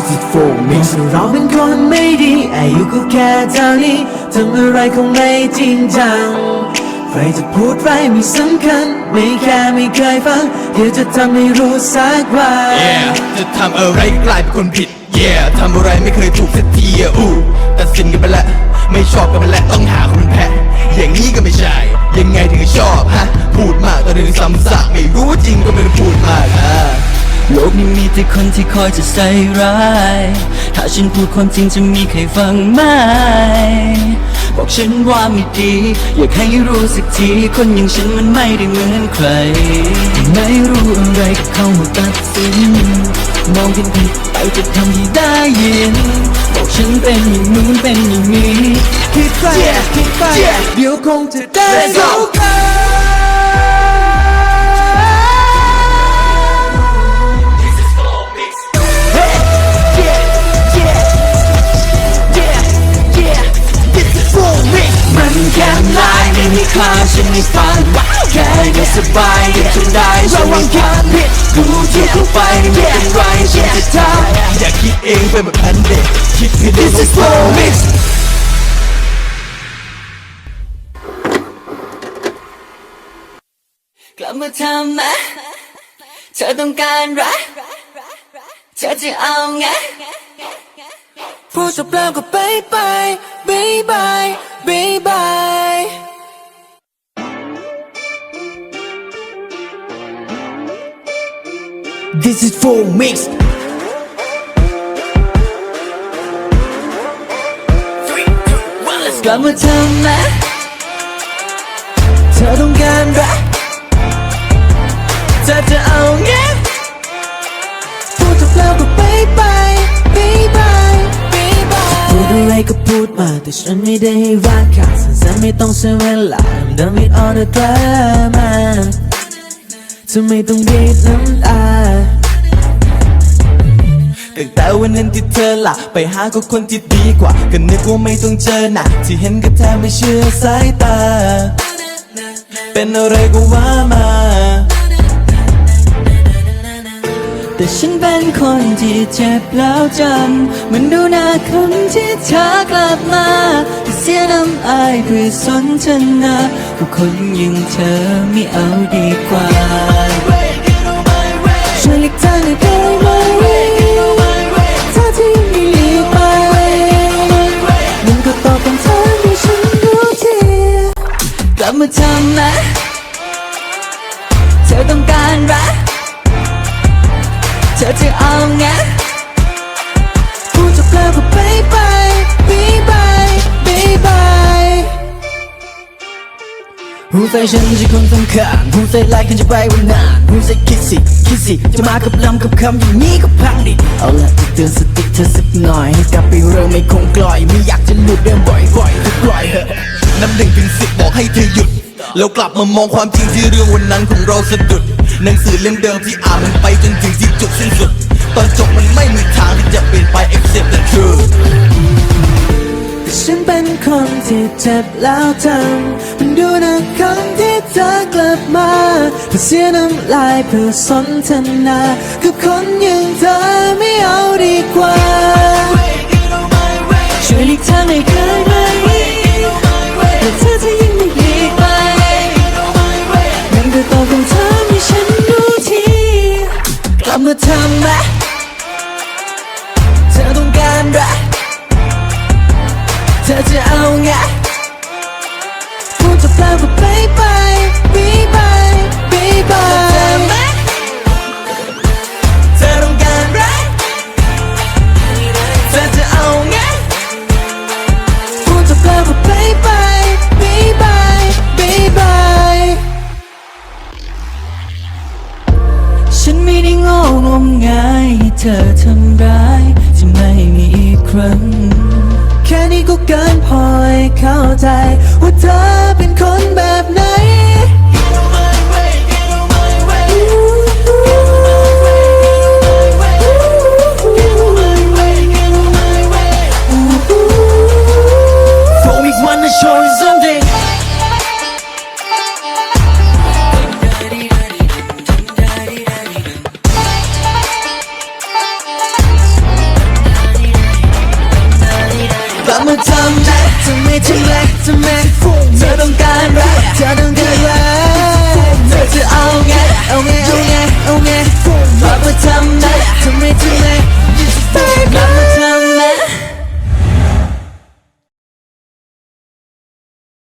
This is for me เราเป็นคนไม่ดีอายุก็แค่เท่านี้ทำอะไรคงไม่จริงจัง ใครจะพูดไรไม่สำคัญ ไม่แค่ไม่เคยฟัง เดี๋ยวจะทำให้รู้สักวัน Yeah จะทำอะไรกลายเป็นคนผิด Yeah ทำอะไรไม่เคยถูกสักทีอะอู้ตัดสินกันไปล้วไม่ชอบกันไปล้วต้องหาคนแพ้ อย่างนี้ก็ไม่ใช่ ยังไงถึงจะชอบฮะ พูดมากตอนนึงซ้ำซากไม่รู้จริงก็ไม่ได้พูดมากฮะ โลกนี้มีแต่คนที่คอยจะใส่ร้าย ถ้าฉันพูดความจริงจะมีใครฟังไหม บอกฉันว่าไม่ดี อยากให้รู้สักที คนอย่างฉันมันไม่ได้เหมือนใคร ไม่รู้อะไรก็เข้ามาตัดสิน มองผิดผิดไปจะทำให้ได้ยิน บอกฉันเป็นอย่างนู้นเป็นอย่างนี้คิดไปคิดไปเดี๋ยวคงจะได้ Let's go รู้กันมัน ได้ฉันไม่พันกูที่กูไปไม่เป็นไรฉันจะทำอย่าคิดเองไปแบบพันเด็กคิดให้ได้ This is for me กลับมาทำไหมเธอต้องการรักเธอจะเอาไงพูดจบแล้วก็บายบายบายบายบายบาย This is for mix กลับมาทำไหมเธอต้องการรักเธอจะเอาไงพูดจบแล้วก็บายบายบายบายบายบายพูดอะไรก็พูดมา แต่ฉันไม่ได้ให้รักค่ะสั้นๆไม่ต้องใช้เวลา I'm done with all the drama เธอไม่ต้องบีบน้ำตา ตั้งแต่วันนั้นที่เธอละไปหาก็คนที่ดีกว่า ก็นึกว่าไม่ต้องเจอหนะที่เห็นก็แทบไม่เชื่อสายตา เป็นอะไรก็ว่ามา แต่ฉันเป็นคนที่เจ็บแล้วจำมันดูหน้าคนที่เธอกลับมาเสียน้ำอายเพื่อสนทนากับคนอย่างเธอไม่เอาดีกว่า มาทำไหมเธอต้องการรักเธอจะเอาไงพูดจบแล้วก็บายบายบายบายบายบายผู้ใจฉันจะคนสำคัญผู้ใจไล่กันจะไปวันนานผู้ใจคิดสิคิดสิจะมากับลำกับคำอย่างนี้ก็พังดิเอาละจะเตือนสติเธอสักหน่อยให้กลับไปเริ่มไม่คงกลอยไม่อยากจะหลุดเดินบ่อยๆจะปล่อยเถอะ น้ำหนึ่งถึงสิบบอกให้เธอหยุด แล้วกลับมามองความจริงที่เรื่องวันนั้นของเราสะดุด หนังสือเล่มเดิมที่อ่านมันไปจนถึงที่จุดสิ้นสุด ตอนจบมันไม่มีทางที่จะเปลี่ยนไป except the truth แต่ฉันเป็นคนที่เจ็บแล้วจำมันดูนะคำที่เธอกลับมาเพื่อเสียน้ำลายเพื่อสนทนากับคนอย่างเธอไม่เอาดีกว่าช่วยหลีกทางให้ได้ไหมแจะ เข้าใจ to me 자동가라. 자동가라